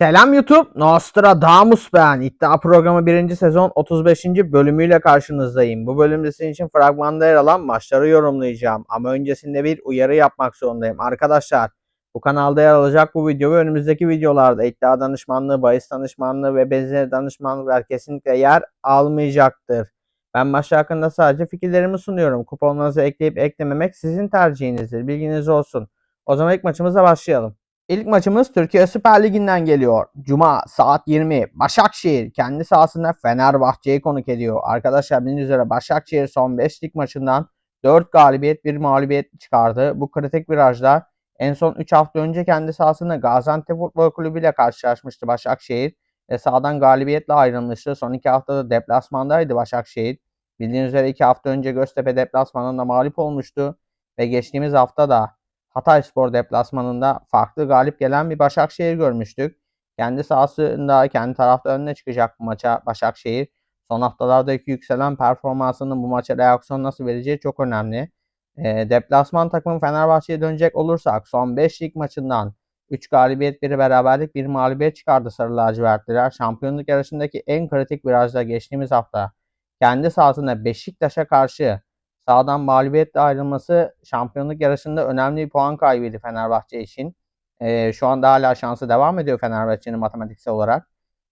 Selam YouTube, Nostradamus ben. İddia programı 1. sezon 35. bölümüyle karşınızdayım. Bu bölümde sizin için fragmanda yer alan maçları yorumlayacağım. Ama öncesinde bir uyarı yapmak zorundayım. Arkadaşlar, bu kanalda yer alacak bu video ve önümüzdeki videolarda iddia danışmanlığı, bahis danışmanlığı ve benzeri danışmanlıklar kesinlikle yer almayacaktır. Ben maç hakkında sadece fikirlerimi sunuyorum. Kuponlarınızı ekleyip eklememek sizin tercihinizdir. Bilginiz olsun. O zaman ilk maçımıza başlayalım. İlk maçımız Türkiye Süper Ligi'nden geliyor. Cuma saat 20 Başakşehir kendi sahasında Fenerbahçe'yi konuk ediyor. Arkadaşlar bildiğiniz üzere Başakşehir son 5 lig maçından 4 galibiyet 1 mağlubiyet çıkardı. Bu kritik virajda en son 3 hafta önce kendi sahasında Gaziantep Futbol Kulübü ile karşılaşmıştı Başakşehir. Ve sahadan galibiyetle ayrılmıştı. Son 2 haftada deplasmandaydı Başakşehir. Bildiğiniz üzere 2 hafta önce Göztepe deplasmanında mağlup olmuştu. Ve geçtiğimiz hafta da Hatay Spor deplasmanında farklı galip gelen bir Başakşehir görmüştük. Kendi sahasında kendi tarafta önüne çıkacak bu maça Başakşehir. Son haftalardaki yükselen performansının bu maça reaksiyon nasıl vereceği çok önemli. E, deplasman takımı Fenerbahçe'ye dönecek olursak son 5 lig maçından 3 galibiyet, 1 beraberlik, 1 mağlubiyet çıkardı Sarı Lacivertliler. Şampiyonluk yarışındaki en kritik virajda geçtiğimiz hafta kendi sahasında Beşiktaş'a karşı Sağdan mağlubiyetle ayrılması şampiyonluk yarışında önemli bir puan kaybıydı Fenerbahçe için. E, şu anda hala şansı devam ediyor Fenerbahçe'nin matematiksel olarak.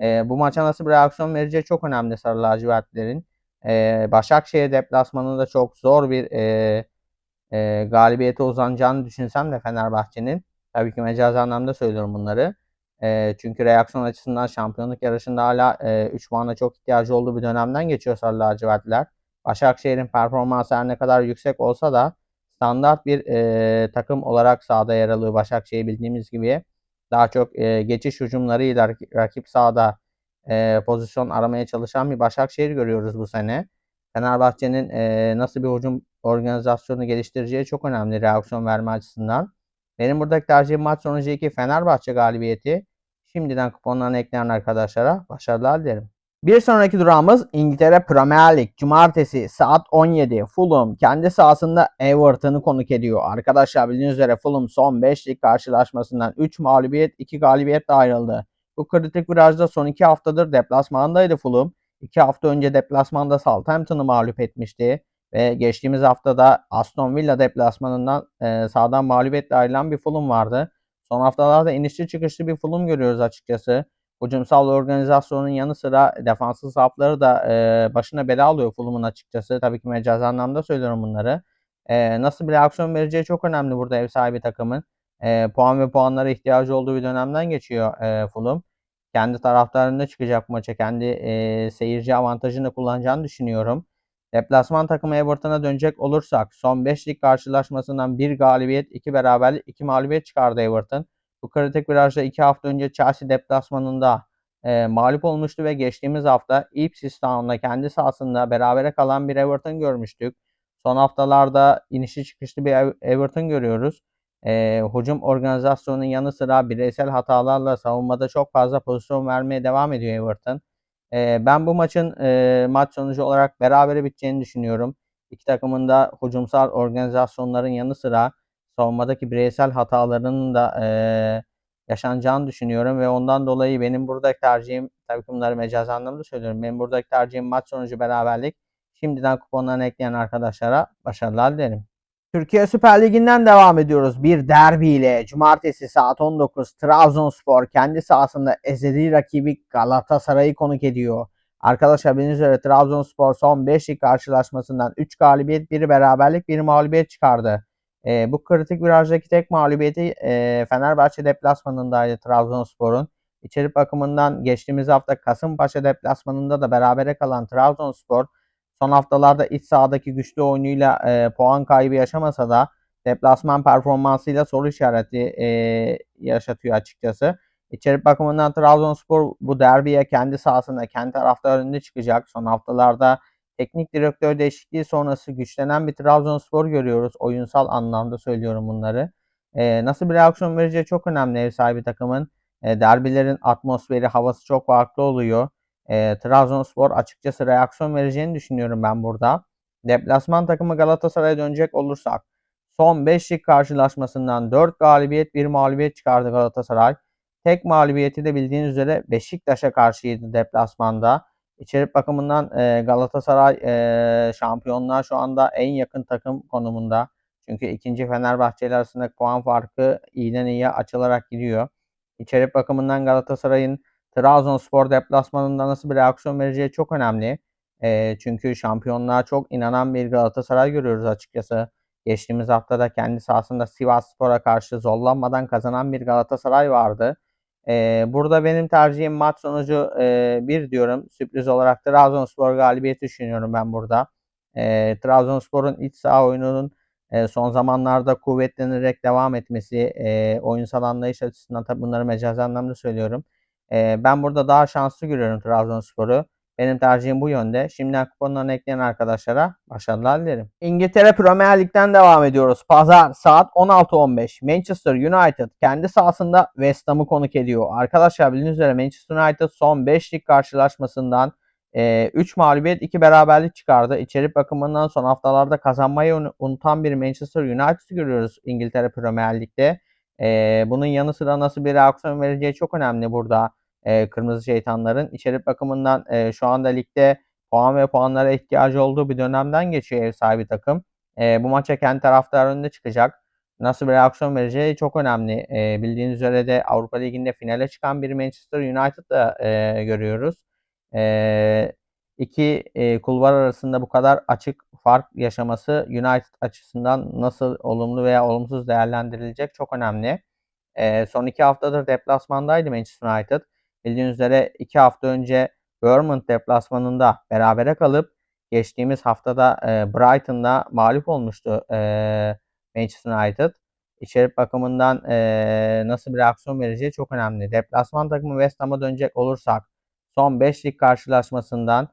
E, bu maça nasıl bir reaksiyon vereceği çok önemli Sarı Lacivertlerin. E, Başakşehir deplasmanında çok zor bir e, e, galibiyete uzanacağını düşünsem de Fenerbahçe'nin tabii ki mecazi anlamda söylüyorum bunları. E, çünkü reaksiyon açısından şampiyonluk yarışında hala 3 e, puana çok ihtiyacı olduğu bir dönemden geçiyor Sarı Lacivertler. Başakşehir'in performansı her ne kadar yüksek olsa da standart bir e, takım olarak sahada yer alıyor Başakşehir bildiğimiz gibi. Daha çok e, geçiş hücumlarıyla rakip sahada e, pozisyon aramaya çalışan bir Başakşehir görüyoruz bu sene. Fenerbahçe'nin e, nasıl bir hücum organizasyonu geliştireceği çok önemli reaksiyon verme açısından. Benim buradaki tercihim maç sonucu 2 Fenerbahçe galibiyeti. Şimdiden kuponlarını ekleyen arkadaşlara başarılar dilerim. Bir sonraki durağımız İngiltere Premier Lig. Cumartesi saat 17 Fulham kendi sahasında Everton'ı konuk ediyor. Arkadaşlar bildiğiniz üzere Fulham son 5 lig karşılaşmasından 3 mağlubiyet 2 galibiyetle ayrıldı. Bu kritik virajda son 2 haftadır deplasmandaydı Fulham. 2 hafta önce deplasmanda Southampton'ı mağlup etmişti. Ve geçtiğimiz haftada Aston Villa deplasmanından e, sağdan mağlubiyetle ayrılan bir Fulham vardı. Son haftalarda inişli çıkışlı bir Fulham görüyoruz açıkçası. Hücumsal organizasyonun yanı sıra defanslı safları da e, başına bela alıyor Fulham'ın açıkçası. Tabii ki mecazi anlamda söylüyorum bunları. E, nasıl bir reaksiyon vereceği çok önemli burada ev sahibi takımın. E, puan ve puanlara ihtiyacı olduğu bir dönemden geçiyor e, Fulham. Kendi taraftarında çıkacak maça. Kendi e, seyirci avantajını kullanacağını düşünüyorum. Deplasman takımı Everton'a dönecek olursak son 5 lig karşılaşmasından 1 galibiyet, 2 beraberlik, 2 mağlubiyet çıkardı Everton. Bu kritik virajda iki hafta önce Chelsea deplasmanında e, mağlup olmuştu ve geçtiğimiz hafta Ipswich Town'da kendi sahasında berabere kalan bir Everton görmüştük. Son haftalarda inişi çıkışlı bir Everton görüyoruz. E, hücum organizasyonunun yanı sıra bireysel hatalarla savunmada çok fazla pozisyon vermeye devam ediyor Everton. E, ben bu maçın e, maç sonucu olarak berabere biteceğini düşünüyorum. İki takımın da hücumsal organizasyonların yanı sıra savunmadaki bireysel hatalarının da e, yaşanacağını düşünüyorum ve ondan dolayı benim buradaki tercihim tabii ki bunları mecaz anlamda söylüyorum. Benim buradaki tercihim maç sonucu beraberlik. Şimdiden kuponlarını ekleyen arkadaşlara başarılar dilerim. Türkiye Süper Ligi'nden devam ediyoruz. Bir derbiyle cumartesi saat 19 Trabzonspor kendi sahasında ezeli rakibi Galatasaray'ı konuk ediyor. Arkadaşlar bildiğiniz üzere Trabzonspor son 5 lig karşılaşmasından 3 galibiyet, 1 beraberlik, 1 mağlubiyet çıkardı. E, bu kritik virajdaki tek mağlubiyeti e, Fenerbahçe deplasmanındaydı Trabzonspor'un. İçerik bakımından geçtiğimiz hafta Kasımpaşa deplasmanında da berabere kalan Trabzonspor son haftalarda iç sahadaki güçlü oyunuyla e, puan kaybı yaşamasa da deplasman performansıyla soru işareti e, yaşatıyor açıkçası. İçerik bakımından Trabzonspor bu derbiye kendi sahasında, kendi taraftarında çıkacak. Son haftalarda Teknik direktör değişikliği sonrası güçlenen bir Trabzonspor görüyoruz. Oyunsal anlamda söylüyorum bunları. E, nasıl bir reaksiyon vereceği çok önemli ev sahibi takımın. E, derbilerin atmosferi, havası çok farklı oluyor. E, Trabzonspor açıkçası reaksiyon vereceğini düşünüyorum ben burada. Deplasman takımı Galatasaray'a dönecek olursak son 5 lig karşılaşmasından 4 galibiyet 1 mağlubiyet çıkardı Galatasaray. tek mağlubiyeti de bildiğiniz üzere Beşiktaş'a karşıydı deplasmanda. İçerik bakımından e, Galatasaray e, şampiyonluğa şu anda en yakın takım konumunda. Çünkü ikinci Fenerbahçe ile arasındaki puan farkı iyiden iyiye açılarak gidiyor. İçerik bakımından Galatasaray'ın Trabzonspor deplasmanında nasıl bir reaksiyon vereceği çok önemli. E, çünkü şampiyonluğa çok inanan bir Galatasaray görüyoruz açıkçası. Geçtiğimiz haftada kendi sahasında Sivas Spor'a karşı zorlanmadan kazanan bir Galatasaray vardı. Ee, burada benim tercihim maç sonucu e, bir diyorum. Sürpriz olarak Trabzonspor galibiyeti düşünüyorum ben burada. E, Trabzonspor'un iç saha oyununun e, son zamanlarda kuvvetlenerek devam etmesi, e, oyunsal anlayış açısından tabi bunları mecazi anlamda söylüyorum. E, ben burada daha şanslı görüyorum Trabzonspor'u. Benim tercihim bu yönde. Şimdiden kuponlarını ekleyen arkadaşlara başarılar dilerim. İngiltere Premier Lig'den devam ediyoruz. Pazar saat 16.15 Manchester United kendi sahasında West Ham'ı konuk ediyor. Arkadaşlar bildiğiniz üzere Manchester United son 5 lig karşılaşmasından 3 mağlubiyet 2 beraberlik çıkardı. İçerik bakımından son haftalarda kazanmayı unutan bir Manchester United görüyoruz İngiltere Premier Lig'de. Bunun yanı sıra nasıl bir reaksiyon vereceği çok önemli burada e, Kırmızı Şeytanların. içerik bakımından e, şu anda ligde puan ve puanlara ihtiyacı olduğu bir dönemden geçiyor ev sahibi takım. E, bu maça kendi taraftar önünde çıkacak. Nasıl bir reaksiyon vereceği çok önemli. E, bildiğiniz üzere de Avrupa Ligi'nde finale çıkan bir Manchester United'da e, görüyoruz. E, iki e, kulvar arasında bu kadar açık fark yaşaması United açısından nasıl olumlu veya olumsuz değerlendirilecek çok önemli. E, son iki haftadır deplasmandaydı Manchester United. Bildiğiniz üzere iki hafta önce Bournemouth deplasmanında berabere kalıp geçtiğimiz haftada e, Brighton'da mağlup olmuştu e, Manchester United. İçerik bakımından e, nasıl bir reaksiyon vereceği çok önemli. Deplasman takımı West Ham'a dönecek olursak son 5 lig karşılaşmasından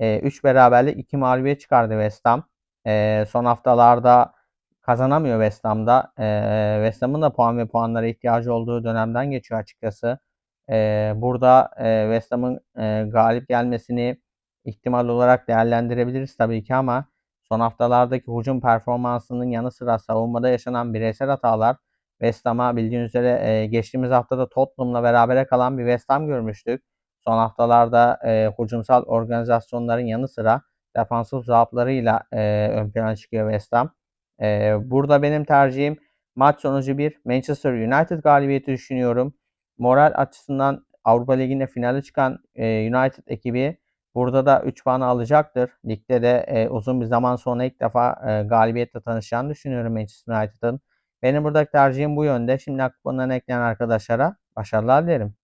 3 e, beraberlik 2 mağlubiyet çıkardı West Ham. E, son haftalarda kazanamıyor West Ham'da. E, West Ham'ın da puan ve puanlara ihtiyacı olduğu dönemden geçiyor açıkçası. Burada e, West Ham'ın e, galip gelmesini ihtimal olarak değerlendirebiliriz tabii ki ama son haftalardaki hücum performansının yanı sıra savunmada yaşanan bireysel hatalar West Ham'a bildiğiniz üzere e, geçtiğimiz haftada Tottenham'la berabere kalan bir West Ham görmüştük. Son haftalarda e, hücumsal organizasyonların yanı sıra defansif zaaflarıyla e, ön plana çıkıyor West Ham. E, burada benim tercihim maç sonucu bir Manchester United galibiyeti düşünüyorum moral açısından Avrupa Ligi'nde finale çıkan e, United ekibi burada da 3 puanı alacaktır. Ligde de e, uzun bir zaman sonra ilk defa e, galibiyetle tanışacağını düşünüyorum Manchester United'ın. Benim buradaki tercihim bu yönde. Şimdi kuponlarını ekleyen arkadaşlara başarılar dilerim.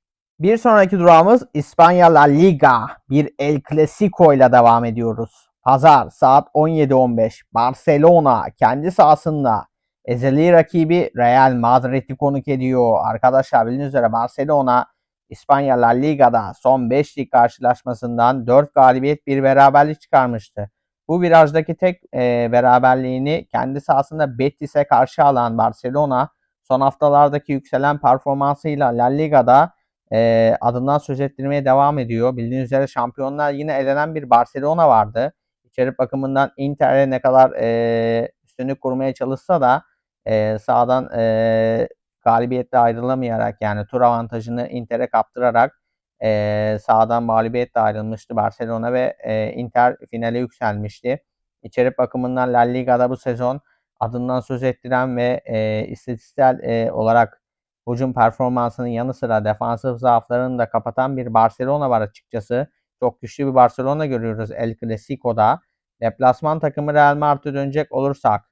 Bir sonraki durağımız İspanya La Liga. Bir El Clasico ile devam ediyoruz. Pazar saat 17.15 Barcelona kendi sahasında ezeli rakibi Real Madrid'i konuk ediyor. Arkadaşlar bildiğiniz üzere Barcelona İspanya La Liga'da son 5 lig karşılaşmasından 4 galibiyet bir beraberlik çıkarmıştı. Bu virajdaki tek e, beraberliğini kendi sahasında Betis'e karşı alan Barcelona son haftalardaki yükselen performansıyla La Liga'da e, adından söz ettirmeye devam ediyor. Bildiğiniz üzere şampiyonlar yine elenen bir Barcelona vardı. İçerik bakımından Inter'e ne kadar e, üstünlük kurmaya çalışsa da e, sağdan e, galibiyetle ayrılamayarak yani tur avantajını Inter'e kaptırarak e, sağdan mağlubiyetle ayrılmıştı Barcelona ve e, Inter finale yükselmişti. İçerik bakımından La Liga'da bu sezon adından söz ettiren ve e, istatistiksel e, olarak hücum performansının yanı sıra defansif zaaflarını da kapatan bir Barcelona var açıkçası. Çok güçlü bir Barcelona görüyoruz El Clasico'da. Deplasman takımı Real Madrid'e dönecek olursak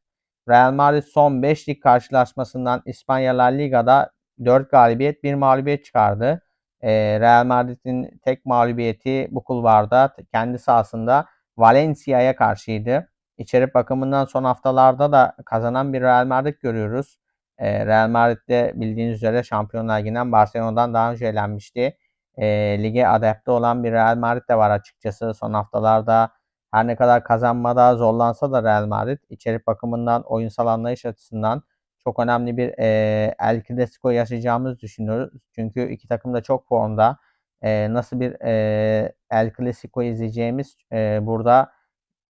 Real Madrid son 5 lig karşılaşmasından İspanya Liga'da 4 galibiyet 1 mağlubiyet çıkardı. Ee, Real Madrid'in tek mağlubiyeti bu kulvarda kendi sahasında Valencia'ya karşıydı. İçerik bakımından son haftalarda da kazanan bir Real Madrid görüyoruz. Ee, Real Madrid'de bildiğiniz üzere Şampiyonlar Ligi'nden Barcelona'dan daha önce elenmişti. Ee, lige adapte olan bir Real Madrid de var açıkçası. Son haftalarda her ne kadar kazanmada zorlansa da Real Madrid içerik bakımından oyunsal anlayış açısından çok önemli bir e, El Clasico yaşayacağımızı düşünüyoruz. Çünkü iki takım da çok formda. E, nasıl bir e, El Clasico izleyeceğimiz e, burada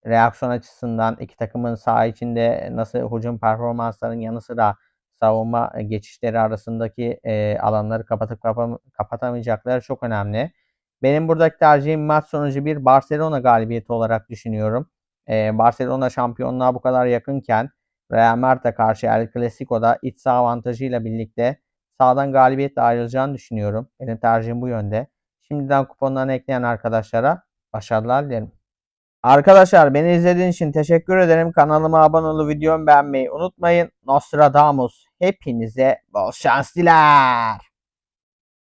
reaksiyon açısından iki takımın saha içinde nasıl hücum performanslarının yanı sıra savunma geçişleri arasındaki e, alanları kapatıp kapam- kapatamayacakları çok önemli. Benim buradaki tercihim maç sonucu bir Barcelona galibiyeti olarak düşünüyorum. E, Barcelona şampiyonluğa bu kadar yakınken Real Madrid'e karşı El Clasico'da iç saha avantajıyla birlikte sahadan galibiyetle ayrılacağını düşünüyorum. Benim tercihim bu yönde. Şimdiden kuponlarını ekleyen arkadaşlara başarılar dilerim. Arkadaşlar beni izlediğiniz için teşekkür ederim. Kanalıma abone olup videomu beğenmeyi unutmayın. Nostradamus hepinize bol şans diler.